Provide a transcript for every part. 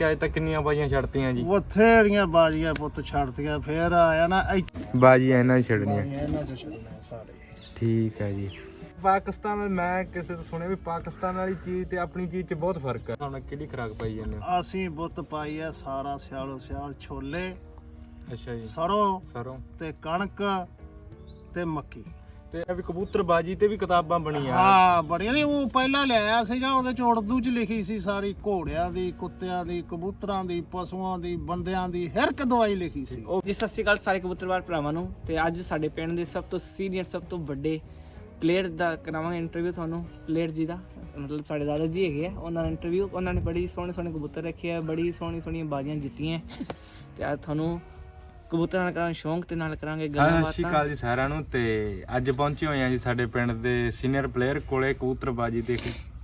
ਕਿ ਅੱਜ ਤੱਕ ਕਿੰਨੀਆਂ ਬਾਜੀਆਂ ਛੱਡਤੀਆਂ ਜੀ? ਬਥੇਰੀਆਂ ਬਾਜੀਆਂ ਪੁੱਤ ਛੱਡਤੀਆਂ ਫੇਰ ਆਇਆ ਨਾ ਇੱਥੇ। ਬਾਜੀਆਂ ਇਹਨਾਂ ਛੱਡਣੀਆਂ। ਇਹਨਾਂ ਚ ਛੱਡਣੇ ਸਾਰੇ। ਠੀਕ ਹੈ ਜੀ। ਪਾਕਿਸਤਾਨ ਮੈਂ ਕਿਸੇ ਤੋਂ ਸੁਣਿਆ ਵੀ ਪਾਕਿਸਤਾਨ ਵਾਲੀ ਚੀਜ਼ ਤੇ ਆਪਣੀ ਚੀਜ਼ 'ਚ ਬਹੁਤ ਫ਼ਰਕ ਹੈ। ਤੁਹਾਨੂੰ ਕਿਹੜੀ ਖਰਾਕ ਪਾਈ ਜਾਂਦੇ ਹੋ? ਅਸੀਂ ਬੁੱਤ ਪਾਈ ਆ ਸਾਰਾ ਸਿਆਲੋ ਸਿਆਲ ਛੋਲੇ ਅੱਛਾ ਜੀ। ਸਰੋਂ ਸਰੋਂ। ਤੇ ਕਣਕ ਤੇ ਮੱਕੀ। ਤੇ ਇਹ ਵੀ ਕਬੂਤਰਬਾਜੀ ਤੇ ਵੀ ਕਿਤਾਬਾਂ ਬਣੀਆਂ। ਹਾਂ ਬੜੀਆਂ ਨਹੀਂ ਉਹ ਪਹਿਲਾਂ ਲਿਆਇਆ ਸੀਗਾ ਉਹਦੇ ਚ ਉਰਦੂ ਚ ਲਿਖੀ ਸੀ ਸਾਰੀ। ਘੋੜਿਆਂ ਦੀ ਕੁੱਤਿਆਂ ਦੀ ਕਬੂਤਰਾਂ ਦੀ ਪਸ਼ੂਆਂ ਦੀ ਬੰਦਿਆਂ ਦੀ ਹਰ ਇੱਕ ਦਵਾਈ ਲਿਖੀ ਸੀ। ਜੀ ਸਤਿ ਸ਼੍ਰੀ ਅਕਾਲ ਸਾਰੇ ਕਬੂਤਰਵਾਰ ਭਰਾਵਾਂ ਨੂੰ। ਤੇ ਅੱਜ ਸਾਡੇ ਪਿੰਡ ਦੇ ਸਭ ਤੋਂ ਸੀਨੀਅਰ ਸਭ ਤੋਂ ਵੱਡੇ ਪਲੇਅਰ ਦਾ ਕਰਾਵਾਂਗੇ ਇੰਟਰਵਿਊ ਤੁਹਾਨੂੰ। ਪਲੇਅਰ ਜੀ ਦਾ ਮਤਲਬ ਸਾਡੇ ਦਾਦਾ ਜੀ ਹੈਗੇ ਆ ਉਹਨਾਂ ਦਾ ਇੰਟਰਵਿਊ ਉਹਨਾਂ ਨੇ ਬੜੀ ਸੋਹਣੇ ਸੋਹਣੇ ਕਬੂਤਰ ਰੱਖੇ ਆ ਬੜੀ ਸੋਹਣੀ ਸੋਹਣੀਆਂ ਬਾਜ਼ੀਆਂ ਜਿੱਤੀਆਂ। ਤੇ ਅੱਜ ਤੁਹਾਨੂੰ ਕਬੂਤਰਾਂ ਨਾਲ ਕਰਾਂਗੇ ਸ਼ੌਂਕ ਤੇ ਨਾਲ ਕਰਾਂਗੇ ਹਾਂ ਗੱਲਾਂ ਸਤਿ ਸ਼੍ਰੀ ਬਾਤਾਂ ਅਕਾਲ ਜੀ ਸਾਰਿਆਂ ਨੂੰ ਤੇ ਅੱਜ ਪਹੁੰਚੇ ਹੋਏ ਆ ਜੀ ਸਾਡੇ ਪਿੰਡ ਦੇ ਸੀਨੀਅਰ ਪਲੇਅਰ ਕੋਲੇ ਕਬੂਤਰਬਾਜੀ ਦੇ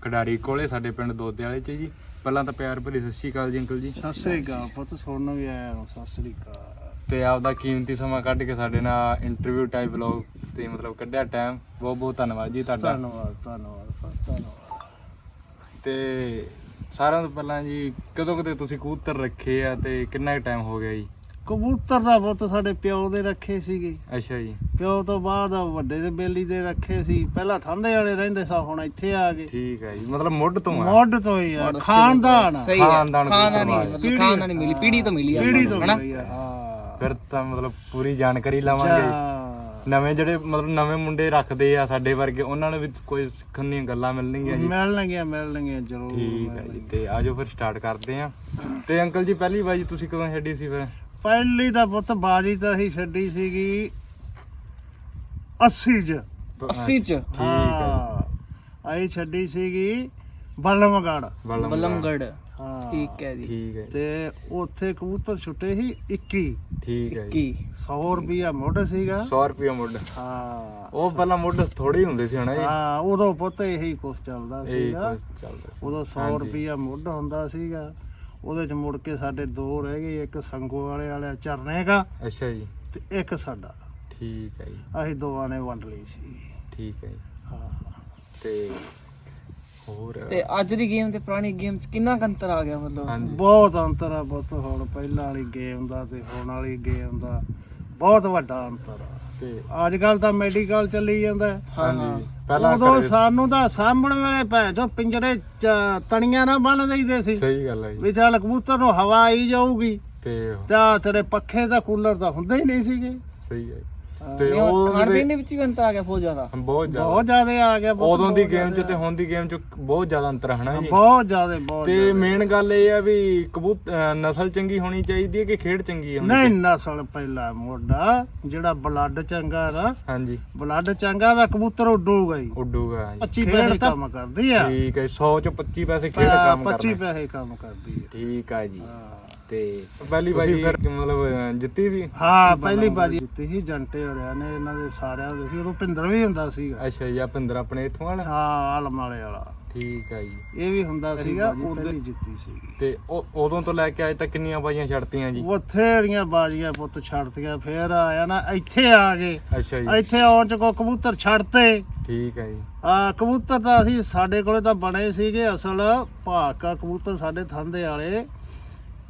ਖਿਡਾਰੀ ਕੋਲੇ ਸਾਡੇ ਪਿੰਡ ਦੋਦੇ ਵਾਲੇ ਚ ਜੀ। ਪਹਿਲਾਂ ਤਾਂ ਪਿਆਰ ਭਰੀ ਸਤਿ ਸ਼੍ਰੀ ਅਕਾਲ ਜੀ ਅੰਕਲ ਜੀ। ਸਤਿ ਸ੍ਰੀ ਅਕਾਲ ਪੁੱਤ ਸੁਣਨ ਵੀ ਆਇਆ ਹਾਂ, ਸਤਿ ਸ੍ਰੀ ਅਕਾਲ। ਤੇ ਆਪਦਾ ਕੀਮਤੀ ਸਮਾਂ ਕੱਢ ਕੇ ਸਾਡੇ ਨਾਲ ਇੰਟਰਵਿਊ ਟਾਈਪ ਵਲੌਗ ਤੇ ਮਤਲਬ ਕੱਢਿਆ ਟਾਈਮ ਬਹੁਤ ਬਹੁਤ ਧੰਨਵਾਦ ਜੀ ਤੁਹਾਡਾ। ਧੰਨਵਾਦ ਧੰਨਵਾਦ ਪੁੱਤ, ਧੰਨਵਾਦ। ਤੇ ਸਾਰਿਆਂ ਤੋਂ ਪਹਿਲਾਂ ਜੀ ਕਦੋਂ ਕਦੇ ਤੁਸੀਂ ਕਬੂਤਰ ਰੱਖੇ ਆ ਤੇ ਕਿੰਨਾ ਟਾਈਮ ਹੋ ਗਿਆ ਜੀ? ਕਬੂਤਰ ਦਾ ਪੁੱਤ ਸਾਡੇ ਪਿਓ ਦੇ ਰੱਖੇ ਸੀਗੇ। ਅੱਛਾ ਜੀ। ਪਿਓ ਤੋਂ ਬਾਅਦ ਵੱਡੇ ਦੇ ਬੇਲੀ ਦੇ ਰੱਖੇ ਸੀ। ਪਹਿਲਾਂ ਠੰਡੇ ਵਾਲੇ ਰਹਿੰਦੇ ਸਾ ਹੁਣ ਇੱਥੇ ਆ ਗਏ। ਠੀਕ ਹੈ ਜੀ ਮਤਲਬ ਮੁੱਢ ਤੋਂ ਆ। ਮੁੱਢ ਤੋਂ ਹੀ ਆ ਖਾਨਦਾਨ। ਸਹੀ ਹੈ। ਖਾਨਦਾਨ ਖਾਨਦਾਨੀ। ਮਤਲਬ ਖਾਨਦਾਨੀ ਮਿਲੀ ਪੀੜੀ ਤੋਂ ਮਿਲੀ ਪੀੜੀ ਆਪਾਂ ਤੋਂ ਮਿਲੀ ਆ ਹਾਂ। ਫਿਰ ਤਾਂ ਮਤਲਬ ਪੂਰੀ ਜਾਣਕਾਰੀ ਲਵਾਂਗੇ। ਨਵੇਂ ਜਿਹੜੇ ਮਤਲਬ ਨਵੇਂ ਮੁੰਡੇ ਰੱਖਦੇ ਆ ਸਾਡੇ ਵਰਗੇ ਉਹਨਾਂ ਨੂੰ ਵੀ ਕੋਈ ਸਿੱਖਣ ਦੀਆਂ ਗੱਲਾਂ ਮਿਲਣਗੀਆਂ ਜੀ। ਮਿਲਣਗੀਆਂ ਮਿਲਣਗੀਆਂ ਜ਼ਰੂਰ ਠੀਕ ਹੈ ਜੀ ਤੇ ਆਜੋ ਫਿਰ ਸਟਾਰਟ ਕਰਦੇ ਆ। ਤੇ ਅੰਕਲ ਜੀ ਪਹਿਲੀ ਵਾਰੀ ਤੁਸੀਂ ਕਦੋਂ ਛੱਡੀ ਸੀ ਫਿਰ? ਪਹਿਲੀ ਦਾ ਪੁੱਤ ਬਾਜੀ ਤਾਂ ਅਸੀਂ ਛੱਡੀ ਸੀਗੀ 80 ਚ। 80 ਚ? ਹਾਂ। ਅਸੀਂ ਛੱਡੀ ਸੀਗੀ ਬਲਮਗੜ। ਬਲਮ ਬਲਮਗੜ। ਹਾਂ। ਠੀਕ ਹੈ ਜੀ। ਠੀਕ ਹੈ ਜੀ, ਤੇ ਉੱਥੇ ਕਬੂਤਰ ਛੁੱਟੇ ਸੀ 21 ਠੀਕ ਹੈ ਜੀ। 21 100 ਰੁਪਿਆ ਮੁੱਢ ਸੀਗਾ। 100 ਰੁਪਏ ਮੁੱਢ। ਹਾਂ। ਉਹ ਪਹਿਲਾਂ ਮੁੱਢ ਥੋੜੇ ਹੁੰਦੇ ਸੀ ਹਨਾ ਜੀ। ਹਾਂ ਉਦੋਂ ਪੁੱਤ ਇਹੀ ਕੁਛ ਚੱਲਦਾ ਇਹ ਸੀਗਾ। ਕੁਛ ਚੱਲਦਾ ਸੀ। ਉਦੋਂ 100 ਰੁਪਿਆ ਮੁੱਢ ਹੁੰਦਾ ਸੀਗਾ। ਉਹਦੇ ਚ ਮੁੜ ਕੇ ਸਾਡੇ ਦੋ ਰਹਿ ਗਏ ਇੱਕ ਸੰਗੋ ਵਾਲੇ ਵਾਲਾ ਚਰਨੇ ਦਾ ਅੱਛਾ ਜੀ। ਤੇ ਇੱਕ ਸਾਡਾ। ਠੀਕ ਹੈ ਜੀ। ਅਸੀਂ ਦੋਵਾਂ ਨੇ ਵੰਡ ਲਈ ਸੀ। ਠੀਕ ਹੈ ਜੀ। ਹਾਂ ਤੇ ਹੋਰ ਤੇ ਅੱਜ ਦੀ ਗੇਮ ਤੇ ਪੁਰਾਣੀ ਗੇਮ ਚ ਕਿੰਨਾ ਕੁ ਅੰਤਰ ਆ ਗਿਆ ਮਤਲਬ? ਹਾਂਜੀ। ਬਹੁਤ ਅੰਤਰ ਆ ਪੁੱਤ ਹੁਣ ਪਹਿਲਾਂ ਵਾਲੀ ਗੇਮ ਦਾ ਤੇ ਹੁਣ ਵਾਲੀ ਗੇਮ ਦਾ। ਬਹੁਤ ਵੱਡਾ ਅੰਤਰ ਆ। ਤੇ ਅੱਜ ਕੱਲ ਤਾਂ ਮੈਡੀਕਲ ਚੱਲੀ ਜਾਂਦਾ। ਹੈ। ਹਾਂਜੀ ਪਹਿਲਾਂ ਉਦੋਂ ਘਰੇ- ਸਾਨੂੰ ਤਾਂ ਸਾਂਭਣ ਵੇਲੇ ਭੈਣ ਚੋ ਪਿੰਜਰੇ ਚ ਤਣੀਆਂ ਨਾ ਬੰਨ ਦਈਦੇ ਸੀ। ਸਹੀ ਗੱਲ ਹੈ ਜੀ। ਵੀ ਚੱਲ ਕਬੂਤਰ ਨੂੰ ਹਵਾ ਆਈ ਜਾਊਗੀ ਤੇ ਤਾਂ ਤੇਰੇ ਪੱਖੇ ਦਾ ਕੂਲਰ ਤਾਂ ਹੁੰਦੇ ਹੀ ਨਹੀਂ ਸੀਗੇ। ਸਹੀ ਹੈ ਹਾਂ। ਤੇ ਉਹ ਖਾਣ ਪੀਣ ਦੇ ਵਿੱਚ ਵੀ ਅੰਤਰ ਆ ਗਿਆ ਬਹੁਤ ਜ਼ਿਆਦਾ। ਬਹੁਤ ਜ਼ਿਆਦਾ। ਬਹੁਤ ਜ਼ਿਆਦਾ ਆ ਗਿਆ ਪੁੱਤ, ਉਦੋਂ ਦੀ ਬਹੁਤ ਗੇਮ 'ਚ ਜ਼ਿਆਦਾ। ਤੇ ਹੁਣ ਦੀ ਗੇਮ 'ਚ ਬਹੁਤ ਜ਼ਿਆਦਾ ਅੰਤਰ ਹੈ ਹਨਾ ਜੀ? ਬਹੁਤ ਜ਼ਿਆਦਾ ਬਹੁਤ ਤੇ ਮੇਨ ਗੱਲ ਇਹ ਆ ਵੀ ਕਬੂਤ ਅਹ ਨਸਲ ਚੰਗੀ ਹੋਣੀ ਚਾਹੀਦੀ ਹੈ ਕਿ ਖੇਡ ਚੰਗੀ ਹੋਣੀ ਨਹੀਂ ਨਸਲ ਪਹਿਲਾ ਮੋਢਾ ਜਿਹੜਾ ਬਲੱਡ ਚੰਗਾ ਨਾ ਹਾਂਜੀ। ਬਲੱਡ ਚੰਗਾ ਦਾ ਕਬੂਤਰ ਉੱਡੂਗਾ ਹੀ ਉੱਡੂਗਾ ਜੀ। 25 ਪੈਸੇ ਕੰਮ ਕਰਦੀ ਆ। ਠੀਕ ਹੈ 100 ਚ 25 ਪੈਸੇ ਖੇਡ ਕੰਮ 25 ਕਰਨਾ। ਪੈਸੇ ਕੰਮ ਕਰਦੀ ਆ। ਠੀਕ ਆ ਜੀ। ਹਾਂ। ਤੇ ਪਹਿਲੀ ਵਾਰੀ ਫਿਰ ਮਤਲਬ ਜਿੱਤੀ ਵੀ? ਹਾਂ ਪਹਿਲੀ ਵਾਰੀ ਜਿੱਤੀ ਸੀ ਜੰਟੇ ਹੋਰਿਆ ਨੇ ਇਹਨਾਂ ਦੇ ਸਾਰਿਆਂ ਦੇ ਸੀ ਉਦੋਂ ਭਿੰਦਰ ਵੀ ਹੁੰਦਾ ਸੀਗਾ। ਅੱਛਾ ਜੀ ਆ ਭਿੰਦਰ ਆਪਣੇ ਇਥੋਂ ਵਾਲਾ? ਹਾਂ ਆਲਮ ਵਾਲੇ ਵਾਲਾ। ਠੀਕ ਆ ਜੀ। ਇਹ ਵੀ ਹੁੰਦਾ ਸੀਗਾ ਉਦੋਂ ਹੀ ਜਿੱਤੀ ਸੀਗੀ। ਤੇ ਉਹ ਉਦੋਂ ਤੋਂ ਲੈ ਕੇ ਅੱਜ ਤੱਕ ਕਿੰਨੀਆਂ ਬਾਜੀਆਂ ਛੱਡਤੀਆਂ ਜੀ? ਬਥੇਰੀਆਂ ਬਾਜੀਆਂ ਪੁੱਤ ਛੱਡਤੀਆਂ ਫੇਰ ਆਇਆ ਨਾ ਇੱਥੇ ਆ ਗਏ। ਅੱਛਾ ਜੀ। ਇੱਥੇ ਆਉਣ ਚ ਕੋ ਕਬੂਤਰ ਛੱਡਤੇ। ਠੀਕ ਹੈ ਜੀ। ਆ ਕਬੂਤਰ ਤਾਂ ਅਸੀਂ ਸਾਡੇ ਕੋਲੇ ਤਾਂ ਬਣੇ ਸੀਗੇ ਅਸਲ ਭਾਕਾ ਕਬੂਤਰ ਸਾਡੇ ਥੰਦੇ ਵਾਲੇ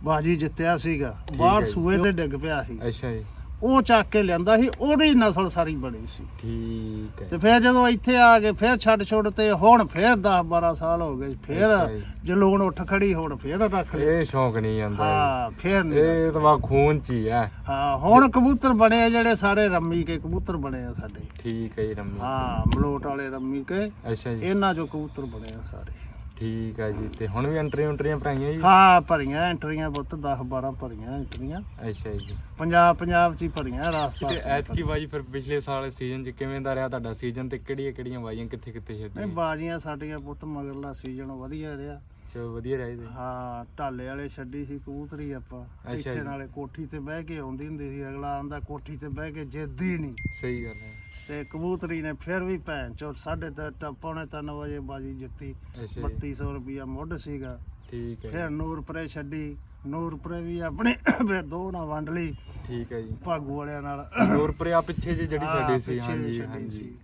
ਬਾਜੀ ਜਿੱਤਿਆ ਸੀਗਾ। ਬਾਹਰ ਹੈ ਜੀ। ਸੂਏ ਤੇ ਡਿੱਗ ਪਿਆ ਸੀ। ਅੱਛਾ ਜੀ। ਉਹ ਚੱਕ ਕੇ ਲਿਆਂਦਾ ਸੀ ਉਹਦੀ ਨਸਲ ਸਾਰੀ ਬਣੀ ਸੀ। ਠੀਕ ਹੈ। ਤੇ ਫਿਰ ਜਦੋਂ ਇੱਥੇ ਆ ਗਏ ਫਿਰ ਛੱਡ ਛੁੱਟ ਤੇ ਹੁਣ ਫਿਰ 10 12 ਸਾਲ ਹੋ ਗਏ। ਫਿਰ ਅੱਛਾ ਜੀ। ਜਲੂਣ ਉੱਠ ਖੜੀ ਹੁਣ ਫਿਰ ਰੱਖ ਲਿਆ। ਇਹ ਸ਼ੌਂਕ ਨਹੀਂ ਜਾਂਦਾ ਹਾਂ ਫਿਰ ਜੀ। ਨਹੀਂ ਇਹ ਤਾਂ ਵਾ ਖੂਨ ਚ ਹੀ ਹੈ। ਹਾਂ ਹੁਣ ਕਬੂਤਰ ਬਣੇ ਆ ਜਿਹੜੇ ਸਾਰੇ ਰੰਮੀ ਕੇ ਕਬੂਤਰ ਬਣੇ ਆ ਸਾਡੇ। ਠੀਕ ਹੈ ਜੀ ਰੰਮੀ ਹਾਂ ਮਲੋਟ ਵਾਲੇ ਰੰਮੀ ਕੇ। ਅੱਛਾ ਜੀ। ਇਹਨਾਂ ਚੋਂ ਕਬੂਤਰ ਬਣੇ ਆ ਸਾਰੇ। ਠੀਕ ਹੈ ਜੀ ਤੇ ਹੁਣ ਵੀ ਐਂਟਰੀ ਐਂਟਰੀਆਂ ਭਰਾਈਆਂ ਜੀ? ਹਾਂ ਭਰੀਆਂ ਐਂਟਰੀਆਂ ਪੁੱਤ 10 12 ਭਰੀਆਂ ਐਂਟਰੀਆਂ ਅੱਛਾ ਜੀ। ਪੰਜਾਬ ਪੰਜਾਬ ਚ ਹੀ ਭਰੀਆਂ ਰਾਸਤਾ ਤੇ ਐਤਕੀ ਬਾਜੀ ਫਿਰ ਪਿਛਲੇ ਸਾਲ ਸੀਜ਼ਨ ਚ ਕਿਵੇਂ ਦਾ ਰਿਹਾ ਤੁਹਾਡਾ? ਸੀਜ਼ਨ ਤੇ ਕਿਹੜੀਆਂ ਕਿਹੜੀਆਂ ਬਾਜੀਆਂ ਕਿੱਥੇ ਕਿੱਥੇ ਨਹੀਂ ਛੱਡੀਆਂ ਬਾਜੀਆਂ ਸਾਡੀਆਂ ਪੁੱਤ ਮਗਰਲਾ ਸੀਜ਼ਨ ਵਧੀਆ ਰਿਹਾ। ਚਲੋ ਵਧੀਆ ਰਹੇ ਜੀ ਹਾਂ ਢਾਲੇ ਵਾਲੇ ਛੱਡੀ ਸੀ ਕਬੂਤਰੀ ਆਪਾਂ। ਅੱਛਾ ਇੱਥੇ ਜੀ। ਨਾਲੇ ਕੋਠੀ ਤੇ ਬਹਿ ਕੇ ਆਉਂਦੀ ਹੁੰਦੀ ਸੀ ਅਗਲਾ ਆਂਦਾ ਕੋਠੀ ਤੇ ਬਹਿ ਕੇ ਜਿੱਦੀ ਨਹੀਂ ਸਹੀ ਗੱਲ ਹੈ। ਤੇ ਕਬੂਤਰੀ ਨੇ ਫਿਰ ਵੀ ਭੈਣ ਚੋ ਸਾਢੇ ਤੇ ਪੌਣੇ 3 ਵਜੇ ਬਾਜੀ ਜਿੱਤੀ। ਅੱਛਾ ਜੀ। 3200 ਰੁਪਿਆ ਮੁੱਢ ਸੀਗਾ। ਠੀਕ ਹੈ ਫਿਰ ਨੂਰਪੁਰੇ ਛੱਡੀ। ਨੂਰਪੁਰੇ ਵੀ ਆਪਣੇ ਫਿਰ ਦੋ ਨਾਲ ਵੰਡ ਲਈ। ਠੀਕ ਹੈ ਜੀ। ਭਾਗੂ ਵਾਲਿਆਂ ਨਾਲ। ਨੂਰਪੁਰੇ ਆ ਪਿੱਛੇ ਜਿਹੀ ਜਿਹੜੀ ਹਾਂ, ਛੱਡੀ ਸੀ ਪਿੱਛੇ ਹਾਂਜੀ ਛੱਡੀ ਹਾਂਜੀ। ਸੀ।